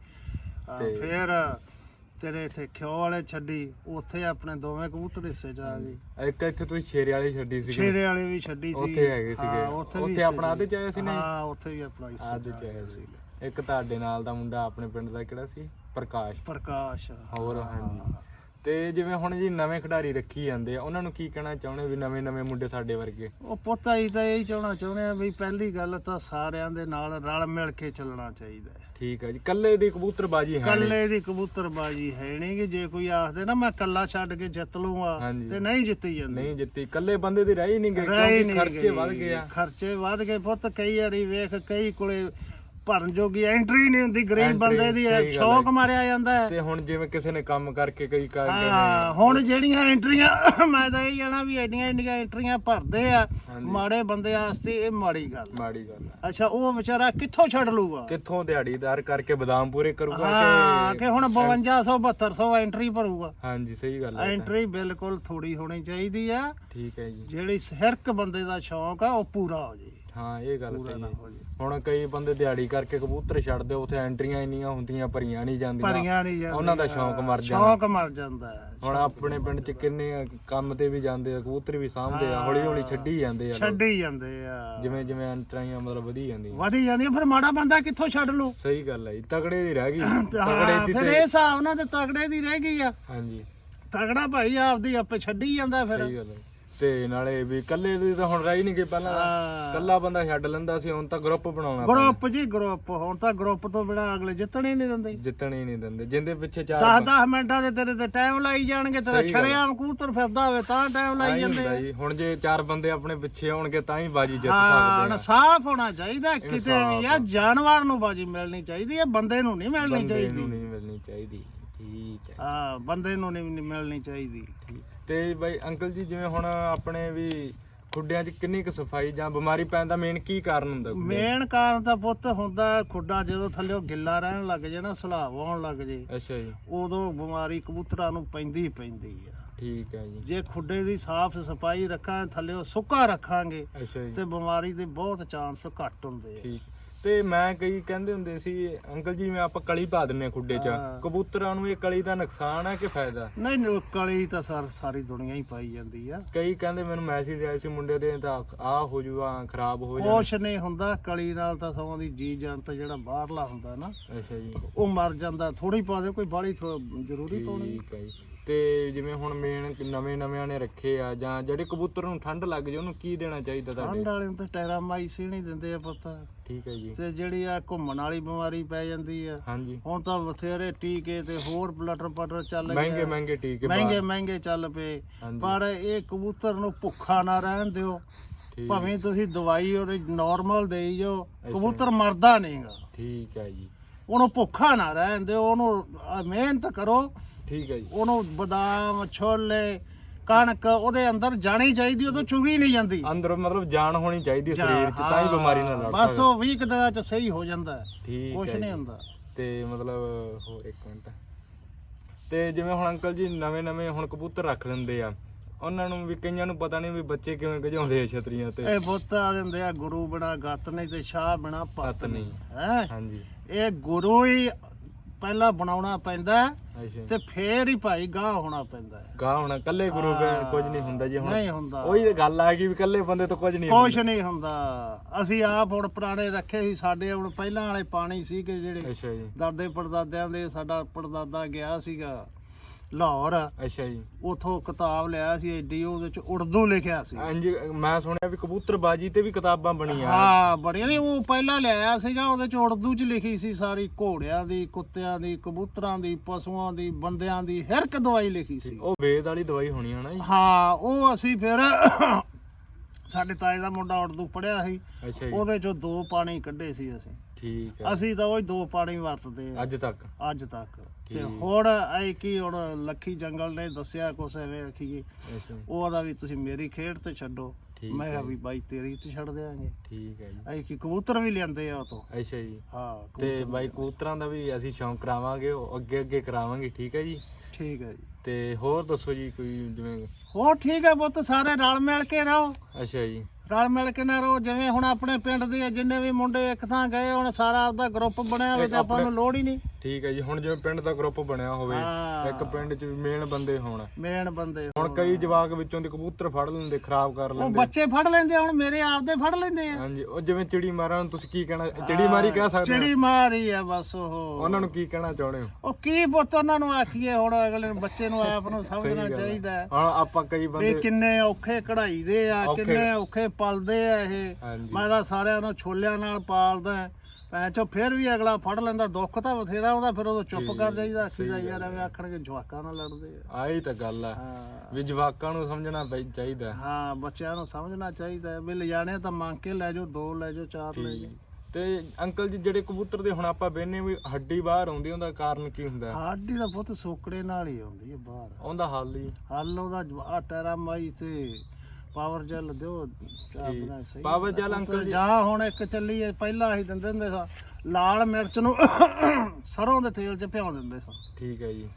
ਹਾਂ, ਤੇ- ਫਿਰ ਤੇਰੇ ਇੱਥੇ ਖਿਓ ਵਾਲੇ ਛੱਡੀ ਉੱਥੇ ਆਪਣੇ ਦੋਵੇਂ ਕਬੂਤਰ ਹਿੱਸੇ ਚ ਆ ਗਏ। ਇੱਕ ਇੱਥੇ ਤੁਸੀਂ ਸ਼ੇਰੇ ਵਾਲੀ ਛੱਡੀ ਸੀ ਛੇਰੇ ਵਾਲੇ ਵੀ ਛੱਡੀ ਸੀ। ਉੱਥੇ ਹੈਗੇ ਸੀਗੇ। ਉੱਥੇ ਆਪਣਾ। ਆਦਿ ਚ ਆਇਆ ਸੀ ਨਾ? ਜੀ? ਹਾਂ ਉੱਥੇ ਵੀ ਆਪਣਾ ਹਿੱਸਾ ਆਦ ਚ ਆਇਆ ਸੀ। ਇੱਕ ਤੁਹਾਡੇ ਨਾਲ ਦਾ ਮੁੰਡਾ ਆਪਣੇ ਪਿੰਡ ਦਾ ਕਿਹੜਾ ਸੀ? ਪ੍ਰਕਾਸ਼। ਪ੍ਰਕਾਸ਼। ਹੋਰ ਹਾਂਜੀ। ਤੇ ਜਿਵੇਂ ਹੁਣ ਜੀ ਨਵੇਂ ਖਿਡਾਰੀ ਰੱਖੀ ਜਾਂਦੇ ਆ ਉਹਨਾਂ ਨੂੰ ਕੀ ਕਹਿਣਾ ਚਾਹੁੰਦੇ ਵੀ ਨਵੇਂ ਨਵੇਂ ਮੁੰਡੇ ਸਾਡੇ ਵਰਗੇ ਉਹ ਪੁੱਤਾ ਹੀ ਤਾਂ ਇਹੀ ਚਾਹਣਾ ਚਾਹੁੰਦੇ ਆ ਵੀ ਪਹਿਲੀ ਗੱਲ ਤਾਂ ਸਾਰਿਆਂ ਦੇ ਨਾਲ ਰਲ ਮਿਲ ਕੇ ਚੱਲਣਾ ਚਾਹੀਦਾ ਹੈ ਠੀਕ ਹੈ ਜੀ ਕੱਲੇ ਦੀ ਕਬੂਤਰਬਾਜੀ ਹੈ ਨੀ। ਕੱਲੇ ਦੀ ਕਬੂਤਰਬਾਜੀ ਹੈ ਨਹੀਂ ਕਿ ਜੇ ਕੋਈ ਆਖਦੇ ਨਾ ਮੈਂ ਕੱਲਾ ਛੱਡ ਕੇ ਜਿੱਤ ਲੂੰਗਾ ਹਾਂਜੀ। ਤੇ ਨਹੀਂ ਜਿੱਤੀ ਜਾਂਦੀ ਨਹੀਂ ਜਿੱਤੀ ਕੱਲੇ ਬੰਦੇ ਦੀ ਰਹਿ ਹੀ ਨਹੀਂ ਗਏ ਰਹਿ ਕਿਉਂਕਿ ਨਹੀਂ ਖਰਚੇ ਗਈ। ਵੱਧ ਗਏ ਆ ਖਰਚੇ ਵੱਧ ਗਏ ਪੁੱਤ ਕਈ ਵਾਰੀ ਵੇਖ ਕਈ ਕੋਲੇ ਭਰਨ ਜੋਗੀ ਐਂਟਰੀ ਨਹੀਂ ਹੁੰਦੀ ਗਰੀਬ Entry, ਬੰਦੇ ਦੀ ਸਹੀ ਗੱਲ ਸ਼ੌਕ। ਮਾਰਿਆ ਜਾਂਦਾ ਹੈ। ਤੇ ਹੁਣ ਜਿਵੇਂ ਕਿਸੇ ਨੇ ਕੰਮ ਕਰਕੇ ਕਈ ਕਰ ਹਾਂ ਹੁਣ ਜਿਹੜੀਆਂ ਐਂਟਰੀਆਂ ਮੈਂ ਤਾਂ ਇਹ ਜਾਣਾ ਵੀ ਐਡੀਆਂ ਐਡੀਆਂ ਐਂਟਰੀਆਂ ਭਰਦੇ ਆ ਹਾਂਜੀ। ਮਾੜੇ ਬੰਦੇ ਵਾਸਤੇ ਇਹ ਮਾੜੀ ਗੱਲ ਆ। ਮਾੜੀ ਗੱਲ ਅੱਛਾ ਉਹ ਵਿਚਾਰਾ ਕਿੱਥੋਂ ਛੱਡ ਲੂਗਾ? ਕਿੱਥੋਂ ਦਿਹਾੜੀਦਾਰ ਕਰਕੇ ਬਦਾਮ ਪੂਰੇ ਕਰੂਗਾ ਹਾਂ ਕਿ ਕਿ ਹੁਣ 5200 7200 ਐਂਟਰੀ ਭਰੂਗਾ। ਹਾਂਜੀ ਸਹੀ ਗੱਲ ਹੈ। ਐਂਟਰੀ ਬਿਲਕੁਲ ਥੋੜੀ ਹੋਣੀ ਚਾਹੀਦੀ ਆ ਠੀਕ ਹੈ ਜੀ। ਜਿਹੜੀ ਹਰਕ ਬੰਦੇ ਦਾ ਸ਼ੌਂਕ ਆ ਉਹ ਪੂਰਾ ਹੋ ਜੇ ਹਾਂ ਇਹ ਗੱਲ ਪੂਰਾ ਸਹੀ ਨਾ ਹੈ। ਹੋ ਜੇ। ਹੁਣ ਕਈ ਬੰਦੇ ਦਿਹਾੜੀ ਕਰਕੇ ਕਬੂਤਰ ਛੱਡਦੇ ਉੱਥੇ ਐਂਟਰੀਆਂ ਇੰਨੀਆਂ ਹੁੰਦੀਆਂ ਭਰੀਆਂ ਨਹੀਂ ਜਾਂਦੀਆਂ। ਭਰੀਆਂ ਨਹੀਂ ਜਾਂਦੀਆਂ। ਉਹਨਾਂ ਦਾ ਸ਼ੌਂਕ ਮਰ ਜਾਂਦਾ। ਸ਼ੌਂਕ ਮਰ ਜਾਂਦਾ ਹੈ ਹੁਣ ਆਪਣੇ ਪਿੰਡ ਚ ਕਿੰਨੇ ਕੰਮ ਤੇ ਵੀ ਜਾਂਦੇ ਆ ਕਬੂਤਰ ਵੀ ਸਾਂਭਦੇ ਆ ਹੌਲੀ ਹੌਲੀ ਛੱਡੀ ਜਾਂਦੇ ਆ ਲੋਕ। ਛੱਡੀ ਜਾਂਦੇ ਆ। ਜਿਵੇਂ ਜਿਵੇਂ ਐਂਟਰੀਆਂ ਮਤਲਬ ਵਧੀ ਜਾਂਦੀਆਂ। ਵਧੀ ਜਾਂਦੀਆਂ ਫਿਰ ਮਾੜਾ ਬੰਦਾ ਕਿੱਥੋਂ ਛੱਡ ਲੂ? ਸਹੀ ਗੱਲ ਹੈ ਜੀ ਤਗੜੇ ਦੀ ਰਹਿ ਗਈ। ਹਾਂ, ਤਗੜੇ ਦੀ ਫਿਰ ਤੇ ਇਹ ਹਿਸਾਬ ਨਾਲ ਤੇ ਤਗੜੇ ਦੀ ਰਹਿ ਗਈ ਆ। ਹਾਂਜੀ। ਤਗੜਾ ਭਾਈ ਆਪਦੀ ਆਪੇ ਛੱਡੀ ਜਾਂਦਾ ਫਿਰ। ਸਹੀ ਗੱਲ ਹੈ। ਤੇ ਨਾਲੇ ਵੀ ਕੱਲੇ ਦੀ ਤਾਂ ਹੁਣ ਰਹਿ ਨਹੀਂ ਗਈ ਪਹਿਲਾਂ ਹਾਂ। ਕੱਲਾ ਬੰਦਾ ਛੱਡ ਲੈਂਦਾ ਸੀ ਹੁਣ ਤਾਂ ਗਰੁੱਪ ਬਣਾਉਣਾ ਪੈਂਦਾ। ਗਰੁੱਪ ਜੀ ਗਰੁੱਪ ਹੁਣ ਤਾਂ ਗਰੁੱਪ ਤੋਂ ਬਿਨਾ ਅਗਲੇ ਜਿੱਤਣ ਨਹੀਂ ਦਿੰਦੇ ਜਿੱਤਣ ਹੀ ਨਹੀਂ ਦਿੰਦੇ ਜਿੰਦੇ ਪਿੱਛੇ ਚਾਰ 10 10 ਮਿੰਟਾਂ ਦੇ ਤੇਰੇ ਤੇ ਟਾਈਮ ਲਾਈ ਜਾਣਗੇ ਤੇਰਾ ਸਹੀ ਗੱਲ। ਛੜਿਆਮ ਫਿਰਦਾ ਹੋਵੇ ਤਾਂ ਟਾਈਮ ਲਾਈ ਜਾਂਦੇ। ਜੀ ਹੁਣ ਜੇ ਚਾਰ ਬੰਦੇ ਆਪਣੇ ਪਿੱਛੇ ਆਉਣਗੇ ਤਾਂ ਹੀ ਬਾਜੀ ਜਿੱਤ ਹਾਂ ਸਕਦੇ ਆ ਸਾਫ਼ ਹੋਣਾ ਚਾਹੀਦਾ ਕਿਤੇ। ਵੀ ਆ ਜਾਨਵਰ ਨੂੰ ਬਾਜੀ ਮਿਲਣੀ ਚਾਹੀਦੀ ਹੈ ਬੰਦੇ ਨੂੰ ਨਹੀਂ ਮਿਲਣੀ ਬੰਦੇ ਨੂੰ ਚਾਹੀਦੀ ਨਹੀਂ ਮਿਲਣੀ ਚਾਹੀਦੀ ਠੀਕ ਹੈ ਹਾਂ ਬੰਦੇ ਨੂੰ ਨਹੀਂ ਨਹੀਂ ਮਿਲਣੀ ਚਾਹੀਦੀ ਠੀਕ। ਤੇ ਬਾਈ ਅੰਕਲ ਜੀ ਜਿਵੇਂ ਹੁਣ ਆਪਣੇ ਵੀ ਖੁੱਡਿਆਂ 'ਚ ਕਿੰਨੀ ਕੁ ਸਫ਼ਾਈ ਜਾਂ ਬਿਮਾਰੀ ਪੈਣ ਦਾ ਮੇਨ ਕੀ ਕਾਰਨ ਹੁੰਦਾ ਖੁੱਡਿਆਂ 'ਚ? ਮੇਨ ਕਾਰਨ ਤਾਂ ਪੁੱਤ ਹੁੰਦਾ ਖੁੱਡਾ ਜਦੋਂ ਥੱਲੇ ਗਿੱਲਾ ਰਹਿਣ ਲੱਗ ਜੇ ਨਾ ਸਲਾਬ ਆਉਣ ਲੱਗ ਜੇ ਅੱਛਾ ਜੀ। ਉਦੋਂ ਬਿਮਾਰੀ ਕਬੂਤਰਾਂ ਨੂੰ ਪੈਂਦੀ ਹੀ ਪੈਂਦੀ ਆ। ਠੀਕ ਹੈ ਜੀ। ਜੇ ਖੁੱਡੇ ਦੀ ਸਾਫ਼ ਸਫ਼ਾਈ ਰੱਖਾਂ ਥੱਲੇ ਸੁੱਕਾ ਰੱਖਾਂਗੇ ਅੱਛਾ ਜੀ। ਤੇ ਬਿਮਾਰੀ ਦੇ ਬਹੁਤ ਚਾਂਸ ਘੱਟ ਹੁੰਦੇ ਆ। ਠੀਕ ਤੇ ਮੈਂ ਕਈ ਕਹਿੰਦੇ ਹੁੰਦੇ ਸੀ ਅੰਕਲ ਜੀ ਮੈਂ ਆਪਾਂ ਕਲੀ ਪਾ ਦਿੰਨੇ ਆ ਖੁੱਡੇ 'ਚ। ਹਾਂ। ਕਬੂਤਰਾਂ ਨੂੰ ਇਹ ਕਲੀ ਦਾ ਨੁਕਸਾਨ ਹੈ ਕਿ ਫਾਇਦਾ? ਨਹੀਂ ਨਹੀਂ ਕਲੀ ਤਾਂ ਸਾਰ ਸਾਰੀ ਦੁਨੀਆ ਹੀ ਪਾਈ ਜਾਂਦੀ ਆ। ਕਈ ਕਹਿੰਦੇ ਮੈਨੂੰ ਮੈਸੇਜ ਆਇਆ ਸੀ ਮੁੰਡੇ ਦੇ ਤਾਂ ਆ ਹੋ ਜੂਗਾ ਖਰਾਬ ਹੋ ਜਾਣਾ। ਕੁਛ ਨਹੀਂ ਹੁੰਦਾ ਕਲੀ ਨਾਲ ਤਾਂ ਸਮਾਂ ਦੀ ਜੀ ਜੰਤ ਜਿਹੜਾ ਬਾਹਰਲਾ ਹੁੰਦਾ ਨਾ ਅੱਛਾ ਜੀ। ਉਹ ਮਰ ਜਾਂਦਾ। ਥੋੜੀ ਪਾ ਦੇ ਕੋਈ ਬਾਹਲੀ ਥੋ- ਜ਼ਰੂਰੀ ਪਾਉਣੀ ਠੀਕ ਹੈ ਜੀ। ਤੇ ਜਿਵੇਂ ਹੁਣ ਮੇਨ ਨਵੇਂ ਨਵਿਆਂ ਨੇ ਰੱਖੇ ਆ ਜਾਂ ਜਿਹੜੇ ਕਬੂਤਰ ਨੂੰ ਠੰਡ ਲੱਗ ਜੇ ਉਹਨੂੰ ਕੀ ਦੇਣਾ ਚਾਹੀਦਾ ਤੁਹਾਡੇ? ਠੰਡ ਵਾਲੇ ਨੂੰ ਤਾਂ ਟੈਰਾਮਾਈਸਿਨ ਨਹੀਂ ਦਿੰਦੇ ਆ ਪਤਾ। ਠੀਕ ਹੈ ਜੀ। ਤੇ ਜਿਹੜੀ ਆ ਘੁੰਮਣ ਵਾਲੀ ਬਿਮਾਰੀ ਪੈ ਜਾਂਦੀ ਆ। ਹਾਂਜੀ। ਹੁਣ ਤਾਂ ਬਥੇਰੇ ਟੀਕੇ ਤੇ ਹੋਰ ਪਲਟਰ ਪਟਰ ਚੱਲ ਗਏ ਮਹਿੰਗੇ। ਮਹਿੰਗੇ ਟੀਕੇ ਮਹਿੰਗੇ ਮਹਿੰਗੇ ਚੱਲ ਪਏ। ਹਾਂਜੀ। ਪਰ ਇਹ ਕਬੂਤਰ ਨੂੰ ਭੁੱਖਾ ਨਾ ਰਹਿਣ ਦਿਓ। ਠੀਕ। ਭਾਵੇਂ ਤੁਸੀਂ ਦਵਾਈ ਉਹਦੀ ਨਾਰਮਲ ਦੇਈ ਜਾਓ ਅੱਛਾ। ਕਬੂਤਰ ਮਰਦਾ ਨਹੀਂਗਾ ਠੀਕ ਹੈ ਜੀ। ਉਹਨੂੰ ਭੁੱਖਾ ਨਾ ਰਹਿਣ ਦਿਓ ਉਹਨੂੰ ਅਹ, ਮਿਹਨਤ ਕਰੋ। ਠੀਕ ਹੈ ਜੀ। ਉਹਨੂੰ ਬਦਾਮ ਛੋਲੇ ਕਣਕ ਉਹਦੇ ਅੰਦਰ ਜਾਣੀ ਚਾਹੀਦੀ ਉਹ ਤੋਂ ਚੁਗੀ ਨਹੀਂ ਜਾਂਦੀ। ਅੰਦਰ ਮਤਲਬ ਜਾਨ ਹੋਣੀ ਚਾਹੀਦੀ ਹੈ ਸਰੀਰ 'ਚ ਤਾਂ ਹੀ ਬਿਮਾਰੀ ਨਾਲ ਲੜ ਬਸ ਉਹ 20 ਕੁ ਦਿਨਾਂ ਚ ਸਹੀ ਹੋ ਜਾਂਦਾ ਹੈ। ਠੀਕ ਕੁਛ ਹੈ ਨਹੀਂ ਜੀ। ਹੁੰਦਾ। ਤੇ ਮਤਲਬ ਹੋਰ ਇੱਕ ਮਿੰਟ। ਤੇ ਜਿਵੇਂ ਹੁਣ ਅੰਕਲ ਜੀ ਨਵੇਂ ਨਵੇਂ ਹੁਣ ਕਬੂਤਰ ਰੱਖ ਲੈਂਦੇ ਆ ਉਹਨਾਂ ਨੂੰ ਵੀ ਕਈਆਂ ਨੂੰ ਪਤਾ ਨਹੀਂ ਵੀ ਬੱਚੇ ਕਿਵੇਂ ਗਜਾਉਂਦੇ ਆ ਛਤਰੀਆਂ ਤੇ। ਇਹ ਬੁੱਤ ਆ ਦਿੰਦੇ ਆ ਗੁਰੂ ਬਿਨਾ ਗੱਤ ਨਹੀਂ ਤੇ ਸ਼ਾਹ ਬਿਨਾ ਪੱਤ ਪਤ ਨਹੀਂ। ਹੈ? ਹਾਂਜੀ। ਇਹ ਗੁਰੂ ਹੀ ਪਹਿਲਾਂ ਬਣਾਉਣਾ ਪੈਂਦਾ ਹੈ ਅੱਛਾ ਤੇ ਫੇਰ ਹੀ ਭਾਈ ਗਾਹ ਹੋਣਾ ਪੈਂਦਾ ਹੈ। ਗਾ ਹੁਣ ਕੱਲੇ ਗੁਰੂ ਕੇ ਕੁਝ ਨਹੀਂ ਹੁੰਦਾ ਜੀ ਹੁਣ। ਨਹੀਂ ਹੁੰਦਾ। ਉਹੀ ਤਾਂ ਗੱਲ ਆ ਗਈ ਵੀ ਕੱਲੇ ਬੰਦੇ ਤੋਂ ਕੁਝ ਨਹੀਂ ਕੁਛ ਨਹੀਂ ਹੁੰਦਾ। ਅਸੀਂ ਆਪ ਹੁਣ ਪੁਰਾਣੇ ਰੱਖੇ ਸੀ ਸਾਡੇ ਹੁਣ ਪਹਿਲਾਂ ਵਾਲੇ ਪਾਣੀ ਸੀ ਕਿ ਜਿਹੜੇ ਅੱਛਾ ਜੀ। ਦਾਦੇ ਪੜਦਾਦਿਆਂ ਦੇ ਸਾਡਾ ਪੜਦਾਦਾ ਗਿਆ ਸੀਗਾ। ਲਾਹੌਰ ਅੱਛਾ ਜੀ। ਉਥੋਂ ਕਿਤਾਬ ਲਿਆ ਸੀ ਐਡੀ ਉਹਦੇ ਚ ਉਰਦੂ ਲਿਖਿਆ ਸੀ। ਇੰਜ ਮੈਂ ਸੁਣਿਆ ਵੀ ਕਬੂਤਰਬਾਜੀ ਤੇ ਵੀ ਕਿਤਾਬਾਂ ਬਣੀਆਂ। ਹਾਂ ਬੜੀਆਂ ਨੇ ਉਹ ਪਹਿਲਾਂ ਲਿਆਇਆ ਸੀਗਾ ਉਹਦੇ ਚ ਉਰਦੂ ਚ ਲਿਖੀ ਸੀ ਸਾਰੀ ਘੋੜਿਆਂ ਦੀ ਕੁੱਤਿਆਂ ਦੀ ਕਬੂਤਰਾਂ ਦੀ ਪਸ਼ੂਆਂ ਦੀ ਬੰਦਿਆਂ ਦੀ ਹਰ ਇੱਕ ਦਵਾਈ ਲਿਖੀ ਸੀ। ਉਹ ਵੇਦ ਵਾਲੀ ਦਵਾਈ ਹੋਣੀ ਹੈ ਨਾ ਜੀ। ਹਾਂ ਉਹ ਅਸੀਂ ਫਿਰ ਸਾਡੇ ਤਾਏ ਦਾ ਮੁੰਡਾ ਉਰਦੂ ਪੜਿਆ ਸੀ ਉਹਦੇ ਚੋਂ ਦੋ ਪਾਣੀ ਕੱਢੇ ਸੀ ਅਸੀਂ। ਠੀਕ ਹੈ ਅਸੀਂ ਤਾਂ ਉਹ ਦੋ ਪਾਣੀ ਵਰਤਦੇ ਆ। ਅੱਜ ਤੱਕ? ਅੱਜ ਤੱਕ। ਤੇ। ਹੁਣ ਐ ਕੀ ਹੁਣ ਲੱਖੀ ਜੰਗਲ ਨੇ ਦੱਸਿਆ ਕੁਛ ਐਵੇਂ ਆਖੀਏ। ਅੱਛਾ। ਉਹਦਾ ਵੀ ਤੁਸੀਂ ਮੇਰੀ ਖੇਡ ਤੇ ਛੱਡੋ। ਠੀਕ ਮੈਂ ਕਿਹਾ ਵੀ ਬਾਈ ਤੇਰੀ ਤੇ ਛੱਡ ਦਿਆਂਗੇ। ਠੀਕ ਹੈ ਜੀ। ਐ ਕੀ ਕਬੂਤਰ ਵੀ ਲਿਆਂਦੇ ਆ ਉਹ ਤੋਂ। ਅੱਛਾ ਜੀ। ਹਾਂ ਤੇ ਬਾਈ ਕਬੂਤਰਾਂ ਦਾ ਵੀ ਅਸੀਂ ਸ਼ੌਂਕ ਕਰਾਵਾਂਗੇ ਉਹ ਅੱਗੇ ਅੱਗੇ ਕਰਾਵਾਂਗੇ ਠੀਕ ਹੈ ਜੀ? ਠੀਕ ਹੈ ਜੀ। ਤੇ ਹੋਰ ਦੱਸੋ ਜੀ ਕੋਈ ਜਿਵੇਂ ਹੋਰ ਠੀਕ ਹੈ ਪੁੱਤ ਸਾਰੇ ਰਲ ਮਿਲ ਕੇ ਰਹੋ। ਅੱਛਾ ਜੀ। ਰਲ ਮਿਲ ਕੇ ਨਾ ਰਹੋ ਜਿਵੇਂ ਹੁਣ ਆਪਣੇ ਪਿੰਡ ਦੇ ਜਿੰਨੇ ਵੀ ਮੁੰਡੇ ਇੱਕ ਥਾਂ ਗਏ ਹੁਣ ਸਾਰਾ ਆਪਦਾ ਗਰੁੱਪ ਬਣਿਆ ਹੋਵੇ ਤੇ ਆਪਾਂ ਨੂੰ ਲੋੜ ਹੀ ਨਹੀਂ। ਠੀਕ ਹੈ ਜੀ ਹੁਣ ਜਿਵੇਂ ਪਿੰਡ ਦਾ ਗਰੁੱਪ ਬਣਿਆ ਹੋਵੇ ਹਾਂ। ਇੱਕ ਪਿੰਡ 'ਚ ਮੇਨ ਬੰਦੇ ਹੋਣ। ਮੇਨ ਬੰਦੇ ਹੁਣ ਕਈ ਜਵਾਕ ਵਿੱਚੋਂ ਦੇ ਕਬੂਤਰ ਫੜ ਲੈਂਦੇ ਖਰਾਬ ਕਰ ਉਹ ਲੈਂਦੇ। ਬੱਚੇ ਫੜ ਲੈਂਦੇ ਆ, ਹੁਣ ਮੇਰੇ ਆਪਦੇ ਫੜ ਲੈਂਦੇ ਆ। ਹਾਂਜੀ ਉਹ ਜਿਵੇਂ ਚਿੜੀ ਮਾਰਾਂ ਨੂੰ ਤੁਸੀਂ ਕੀ ਕਹਿਣਾ ਚਿੜੀ ਮਾਰੀ ਕਹਿ ਸਕਦੇ ਹੋ ਚਿੜੀ ਮਾਰੀ ਆ ਬਸ ਉਹ। ਉਹਨਾਂ ਨੂੰ ਕੀ ਕਹਿਣਾ ਚਾਹੁੰਦੇ ਹੋ? ਉਹ ਕੀ ਪੁੱਤ ਉਹਨਾਂ ਨੂੰ ਆਖੀਏ ਹੁਣ ਅਗਲੇ ਨੂੰ ਬੱਚੇ ਨੂੰ ਆਪ ਨੂੰ ਸਮਝਣਾ। ਚਾਹੀਦਾ। ਹੈ ਹੁਣ ਆਪਾਂ ਕਈ ਵੀ ਬੰਦੇ ਕਿੰਨੇ ਔਖੇ ਕਢਾਈ ਦੇ ਆ ਔਖੇ। ਕਿੰਨੇ ਔਖੇ ਪਲਦੇ ਆ ਇਹ। ਹਾਂਜੀ। ਮੈਂ ਤਾਂ ਸਾਰਿਆਂ ਨੂੰ ਛੋਲਿਆਂ ਨਾਲ ਪਾਲਦਾ ਐ ਚੋ ਫਿਰ ਵੀ ਅਗਲਾ ਫੜ ਲੈਂਦਾ ਦੁੱਖ ਤਾਂ ਬਥੇਰਾ ਉਹਦਾ ਫਿਰ ਉਹ ਚੁੱਪ ਕਰ ਜਾਈਦਾ ਆਖੀਦਾ ਯਾਰ ਐਵੇਂ ਆਖਣਗੇ ਜਵਾਕਾਂ ਨਾਲ ਲੜਦੇ ਆ। ਆਹੀ ਤਾਂ ਗੱਲ ਆ ਹਾਂ। ਵੀ ਜਵਾਕਾਂ ਨੂੰ ਸਮਝਣਾ ਪਈ ਚਾਹੀਦਾ ਹਾਂ। ਬੱਚਿਆਂ ਨੂੰ ਸਮਝਣਾ ਚਾਹੀਦਾ ਹੈ। ਵੀ ਲਿਜਾਣੇ ਤਾਂ ਮੰਗ ਕੇ ਲੈ ਜਾਓ ਦੋ ਲੈ ਜਾਓ ਚਾਰ ਲੈ ਜਾਓ। ਤੇ ਅੰਕਲ ਜੀ ਜਿਹੜੇ ਕਬੂਤਰ ਦੇ ਹੁਣ ਆਪਾਂ ਵੇਨੇ ਵੀ ਹੱਡੀ ਬਾਹਰ ਆਉਂਦੀ ਉਹਦਾ ਕਾਰਨ ਕੀ ਹੁੰਦਾ ਸਾਡੀ ਤਾਂ ਪੁੱਤ ਸੋਕੜੇ ਨਾਲ ਹੀ ਆਉਂਦੀ ਹੈ ਬਾਹਰ। ਉਹਦਾ ਹੱਲ ਹੀ। ਹੱਲ ਉਹਦਾ ਆ ਟੈਰਾ ਮਾਈ ਤੇ। ਪਾਵਰ ਜੈਲ ਦਿਓ ਸਹੀ ਪਾਵਰ ਜੈਲ ਅੰਕਲ ਜੀ। ਜਾਂ ਹੁਣ ਇੱਕ ਚੱਲੀ ਹੈ ਪਹਿਲਾਂ ਅਸੀਂ ਦਿੰਦੇ ਹੁੰਦੇ ਸਾਂ ਲਾਲ ਮਿਰਚ ਨੂੰ ਸਰੋਂ ਦੇ ਤੇਲ 'ਚ ਭਿਉਂ ਦਿੰਦੇ ਸਾਂ। ਠੀਕ ਹੈ ਜੀ।